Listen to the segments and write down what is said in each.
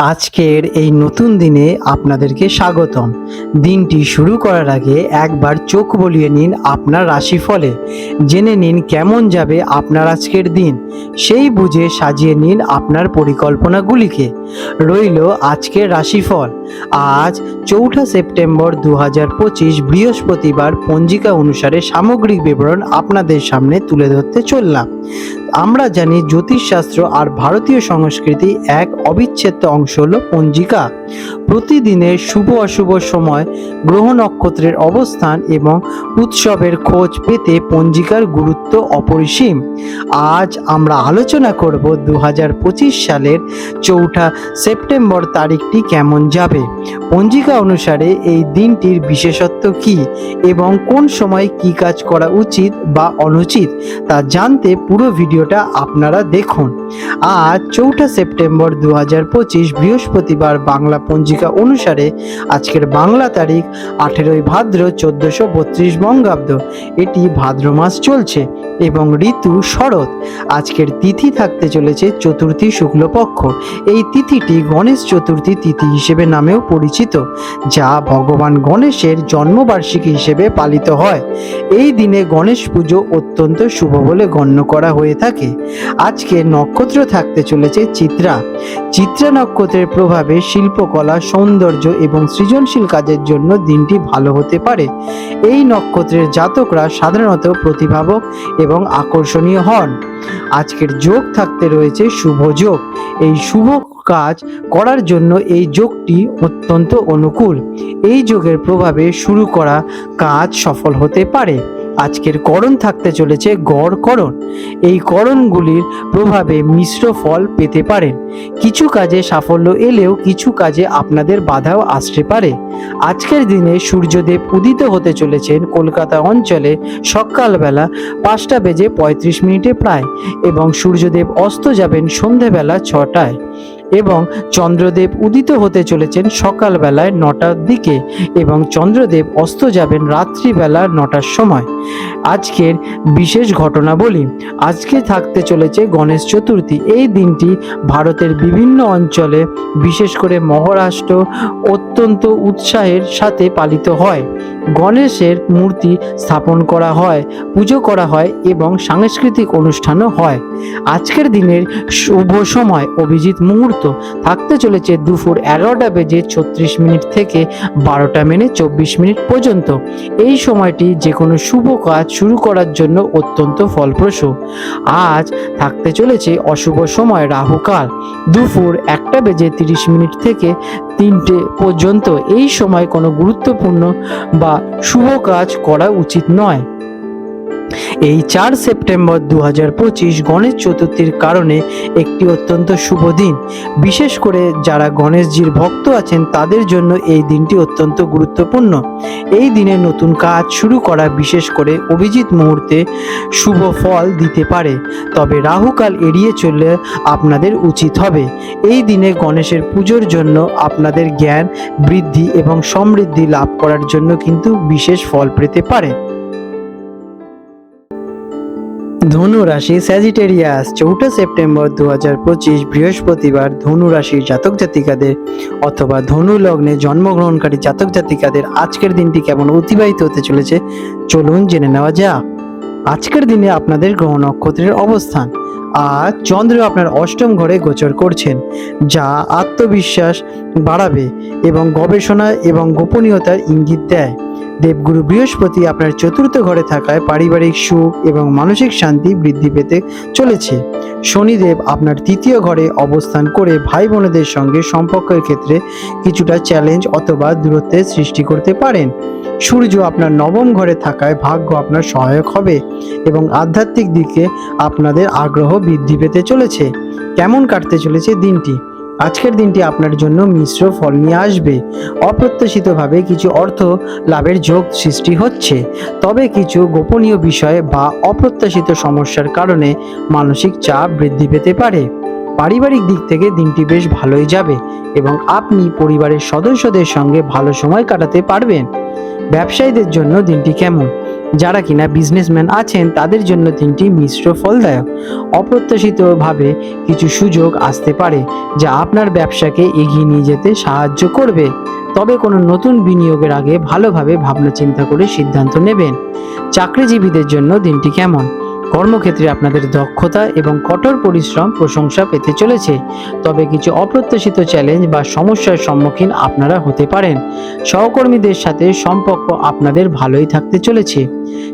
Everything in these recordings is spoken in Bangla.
আজকের এই নতুন দিনে আপনাদেরকে স্বাগতম। দিনটি শুরু করার আগে একবার চোখ বলিয়ে নিন আপনার রাশিফলে। জেনে নিন কেমন যাবে আপনার আজকের দিন। সেই বুঝে সাজিয়ে নিন আপনার পরিকল্পনাগুলিকে। রইল আজকের রাশিফল। আজ চৌঠা সেপ্টেম্বর দু হাজার পঁচিশ বৃহস্পতিবার পঞ্জিকা অনুসারে সামগ্রিক বিবরণ আপনাদের সামনে তুলে ধরতে চললাম। আমরা জানি জ্যোতিষশাস্ত্র আর ভারতীয় সংস্কৃতি এক অবিচ্ছেদ্য অংশ হল পঞ্জিকা। প্রতিদিনের শুভ অশুভ সময়, গ্রহ নক্ষত্রের অবস্থান এবং উৎসবের খোঁজ পেতে পঞ্জিকার গুরুত্ব অপরিসীম। আজ আমরা আলোচনা করব দু সালের চৌঠা সেপ্টেম্বর তারিখটি কেমন যাবে? পঞ্জিকা অনুসারে এই দিনটির বিশেষত্ব কি এবং কোন সময় কি কাজ করা উচিত বা অনুচিত তা জানতে পুরো ভিডিওটা আপনারা দেখুন। আজ চৌঠা সেপ্টেম্বর দু হাজার পঁচিশ বৃহস্পতিবার বাংলা পঞ্জিকা অনুসারে আজকের বাংলা তারিখ আঠেরোই ভাদ্র চোদ্দোশো বত্রিশ বঙ্গাব্দ। এটি ভাদ্র মাস চলছে এবং ঋতু শরৎ। আজকের তিথি থাকতে চলেছে চতুর্থী শুক্লপক্ষ। এই তিথিটি গণেশ চতুর্থী তিথি হিসেবে নামেও পরিচিত, যা ভগবান গণেশের জন্মবার্ষিকী হিসেবে পালিত হয়। এই দিনে গণেশ পুজো অত্যন্ত শুভ বলে গণ্য করা হয়ে থাকে। আজকে নক্ষত্র থাকতে চলেছে চিত্রা। চিত্রা নক্ষত্রের প্রভাবে শিল্পকলা সৌন্দর্য এবং সৃজনশীল কাজের জন্য দিনটি ভালো হতে পারে। এই নক্ষত্রের জাতকরা সাধারণত প্রতিভাবক এবং আকর্ষণীয় হন। আজকের যোগ থাকতে রয়েছে শুভ যোগ। এই শুভ কাজ করার জন্য এই যোগটি অত্যন্ত অনুকূল। এই যোগের প্রভাবে শুরু করা কাজ সফল হতে পারে। আজকের করণ থাকতে চলেছে গড় করণ। এই করণগুলির প্রভাবে মিশ্র ফল পেতে পারেন। কিছু কাজে সাফল্য এলেও কিছু কাজে আপনাদের বাধাও আসতে পারে। আজকের দিনে সূর্যদেব উদিত হতে চলেছেন কলকাতা অঞ্চলে সকালবেলা পাঁচটা বেজে পঁয়ত্রিশ মিনিটে প্রায় এবং সূর্যদেব অস্ত যাবেন সন্ধেবেলা ছটায়। এবং চন্দ্রদেব উদিত হতে চলেছেন সকালবেলায় নটার দিকে এবং চন্দ্রদেব অস্ত যাবেন রাত্রিবেলা নটার সময়। আজকের বিশেষ ঘটনা বলি আজকে থাকতে চলেছে গণেশ চতুর্থী। এই দিনটি ভারতের বিভিন্ন অঞ্চলে বিশেষ করে মহারাষ্ট্র অত্যন্ত উৎসাহের সাথে পালিত হয়। গণেশের মূর্তি স্থাপন করা হয়, পুজো করা হয় এবং সাংস্কৃতিক অনুষ্ঠানও হয়। আজকের দিনের শুভ সময় অভিজিৎ মুহূর্ত থাকতে চলেছে দুপুর এগারোটা বেজে ছত্রিশ মিনিট থেকে বারোটা মেনে চব্বিশ মিনিট পর্যন্ত। এই সময়টি যে কোনো শুভ কাজ শুরু করার জন্য অত্যন্ত ফলপ্রসূ। আজ থাকতে চলেছে অশুভ সময় রাহুকাল। দুপুর একটা বেজে তিরিশ মিনিট থেকে তিনটে পর্যন্ত এই সময় কোনো গুরুত্বপূর্ণ বা শুভ কাজ করা উচিত নয়। এই চার সেপ্টেম্বর দু হাজার পঁচিশ গণেশ চতুর্থীর কারণে একটি অত্যন্ত শুভ দিন। বিশেষ করে যারা গণেশজির ভক্ত আছেন, তাদের জন্য এই দিনটি অত্যন্ত গুরুত্বপূর্ণ। এই দিনে নতুন কাজ শুরু করা বিশেষ করে অভিজিৎ মুহূর্তে শুভ ফল দিতে পারে। তবে রাহুকাল এড়িয়ে চললে আপনাদের উচিত হবে। এই দিনে গণেশের পুজোর জন্য আপনাদের জ্ঞান, বৃদ্ধি এবং সমৃদ্ধি লাভ করার জন্য কিন্তু বিশেষ ফল পেতে পারে। ধনু রাশি স্যাজিটেরিয়াস চৌঠা সেপ্টেম্বর দু হাজার পঁচিশ বৃহস্পতিবার ধনু রাশির জাতক জাতিকাদের অথবা ধনু লগ্নে জন্মগ্রহণকারী জাতক জাতিকাদের আজকের দিনটি কেমন অতিবাহিত হতে চলেছে, চলুন জেনে নেওয়া যাক। আজকের দিনে আপনাদের গ্রহ নক্ষত্রের অবস্থান। আর চন্দ্র আপনার অষ্টম ঘরে গোচর করছেন, যা আত্মবিশ্বাস বাড়াবে এবং গবেষণা এবং গোপনীয়তার ইঙ্গিত দেয়। দেবগুরু বৃহস্পতি আপনার চতুর্থ ঘরে থাকায় পারিবারিক সুখ এবং মানসিক শান্তি বৃদ্ধি পেতে চলেছে। শনিদেব আপনার তৃতীয় ঘরে অবস্থান করে ভাই বোনেদের সঙ্গে সম্পর্কের ক্ষেত্রে কিছুটা চ্যালেঞ্জ অথবা দূরত্বের সৃষ্টি করতে পারেন। সূর্য আপনার নবম ঘরে থাকায় ভাগ্য আপনার সহায়ক হবে এবং আধ্যাত্মিক দিকে আপনাদের আগ্রহ বৃদ্ধি পেতে চলেছে। কেমন কাটতে চলেছে দিনটি? আজকের দিনটি আপনার জন্য মিশ্র ফল নিয়ে আসবে। অপ্রত্যাশিতভাবে কিছু অর্থ লাভের যোগ সৃষ্টি হচ্ছে। তবে কিছু গোপনীয় বিষয় বা অপ্রত্যাশিত সমস্যার কারণে মানসিক চাপ বৃদ্ধি পেতে পারে। পারিবারিক দিক থেকে দিনটি বেশ ভালোই যাবে এবং আপনি পরিবারের সদস্যদের সঙ্গে ভালো সময় কাটাতে পারবেন। ব্যবসায়ীদের জন্য দিনটি কেমন? যারা কিনা বিজনেসম্যান আছেন, তাদের জন্য দিনটি মিশ্র ফলদায়ক, অপ্রত্যাশিতভাবে কিছু সুযোগ আসতে পারে, যা আপনার ব্যবসাকে এগিয়ে নিয়ে যেতে সাহায্য করবে। তবে কোনো নতুন বিনিয়োগের আগে ভালোভাবে ভাবনা চিন্তা করে সিদ্ধান্ত নেবেন। চাকরিজীবীদের জন্য দিনটি কেমন? কর্মক্ষেত্রে আপনাদের দক্ষতা এবং কঠোর পরিশ্রম প্রশংসা পেতে চলেছে। তবে কিছু অপ্রত্যাশিত চ্যালেঞ্জ বা সমস্যার সম্মুখীন আপনারা হতে পারেন। সহকর্মীদের সাথে সম্পর্ক আপনাদের ভালোই থাকতে চলেছে।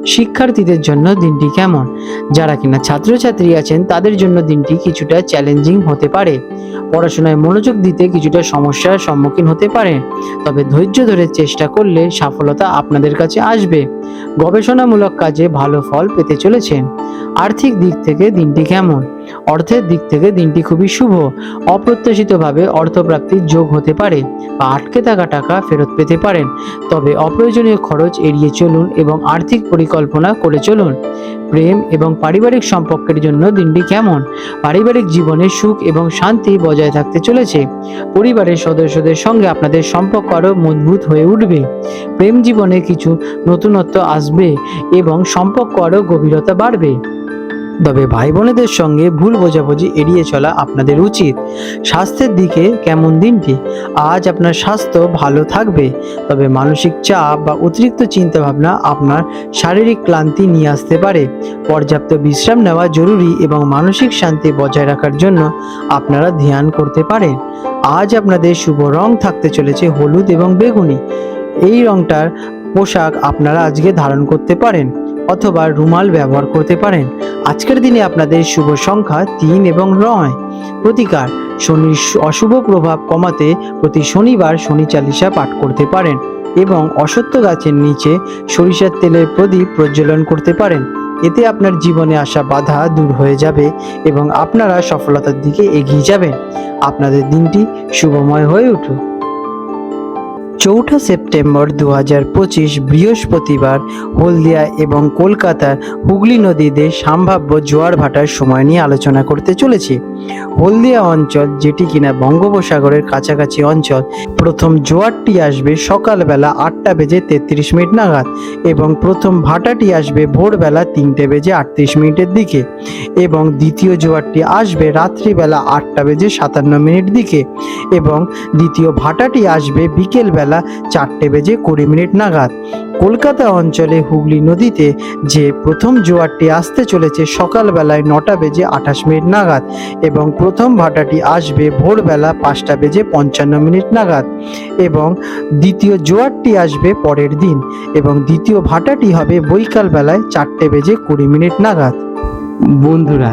শিক্ষার্থীদের জন্য দিনটি কেমন? যারা কিনা ছাত্রছাত্রী আছেন, তাদের জন্য দিনটি কিছুটা চ্যালেঞ্জিং হতে পারে। পড়াশোনায় মনোযোগ দিতে কিছুটা সমস্যার সম্মুখীন হতে পারে। তবে ধৈর্য ধরে চেষ্টা করলে সফলতা আপনাদের কাছে আসবে। গবেষণামূলক কাজে ভালো ফল পেতে চলেছেন। আর্থিক দিক থেকে দিনটি কেমন? অর্থের দিক থেকে দিনটি খুবই শুভ। অপ্রত্যাশিতভাবে অর্থপ্রাপ্তির যোগ হতে পারে বা আটকে থাকা টাকা ফেরত পেতে পারেন। তবে অপ্রয়োজনীয় খরচ এড়িয়ে চলুন এবং আর্থিক পরিকল্পনা করে চলুন। প্রেম এবং পারিবারিক সম্পর্কের জন্য দিনটি কেমন? পারিবারিক জীবনে সুখ এবং শান্তি বজায় থাকতে চলেছে। পরিবারের সদস্যদের সঙ্গে আপনাদের সম্পর্ক আরও মজবুত হয়ে উঠবে। প্রেম জীবনে কিছু নতুনত্ব আসবে এবং সম্পর্ক আরও গভীরতা বাড়বে। তবে ভাই বোনেদের সঙ্গে ভুল বোঝাবুঝি এড়িয়ে চলা আপনাদের উচিত। স্বাস্থ্যের দিকে কেমন দিনটি? আজ আপনার স্বাস্থ্য ভালো থাকবে, তবে মানসিক চাপ বা অতিরিক্ত চিন্তাভাবনা আপনার শারীরিক ক্লান্তি নিয়ে আসতে পারে। পর্যাপ্ত বিশ্রাম নেওয়া জরুরি এবং মানসিক শান্তি বজায় রাখার জন্য আপনারা ধ্যান করতে পারেন। আজ আপনাদের শুভ রং থাকতে চলেছে হলুদ এবং বেগুনি। এই রংটার পোশাক আপনারা আজকে ধারণ করতে পারেন। অথবা রুমাল ব্যবহার করতে পারেন। আজকের দিনে আপনাদের শুভ সংখ্যা তিন এবং নয়। প্রতিকার, শনির অশুভ প্রভাব কমাতে প্রতি শনিবার শনি চালিশা পাঠ করতে পারেন এবং অসত্য গাছের নিচে সরিষার তেলের প্রদীপ প্রজ্বলন করতে পারেন। এতে আপনার জীবনে আসা বাধা দূর হয়ে যাবে এবং আপনারা সফলতার দিকে এগিয়ে যাবেন। আপনাদের দিনটি শুভময় হয়ে উঠুক। চৌঠা সেপ্টেম্বর দু পঁচিশ বৃহস্পতিবার হলদিয়া এবং কলকাতার হুগলি নদীতে সম্ভাব্য জোয়ার ভাটার সময় নিয়ে আলোচনা করতে চলেছি। হলদিয়া অঞ্চল, যেটি কিনা বঙ্গোপসাগরের কাছাকাছি অঞ্চল, প্রথম জোয়ারটি আসবে সকালবেলা আটটা বেজে তেত্রিশ মিনিট নাগাদ এবং প্রথম ভাটাটি আসবে ভোরবেলা তিনটে বেজে আটত্রিশ মিনিটের দিকে এবং দ্বিতীয় জোয়ারটি আসবে রাত্রিবেলা আটটা বেজে সাতান্ন মিনিট দিকে এবং দ্বিতীয় ভাটাটি আসবে বিকেলবেলা চারটে বেজে কুড়ি মিনিট নাগাদ। কলকাতা অঞ্চলে হুগলি নদীতে যে প্রথম জোয়ারটি আসতে চলেছে সকালবেলায় নটা বেজে আঠাশ মিনিট নাগাদ এবং প্রথম ভাটাটি আসবে ভোরবেলা পাঁচটা বেজে পঞ্চান্ন মিনিট নাগাদ এবং দ্বিতীয় জোয়ারটি আসবে পরের দিন এবং দ্বিতীয় ভাটাটি হবে বৈকাল বেলায় চারটে বেজে কুড়ি মিনিট নাগাদ। বন্ধুরা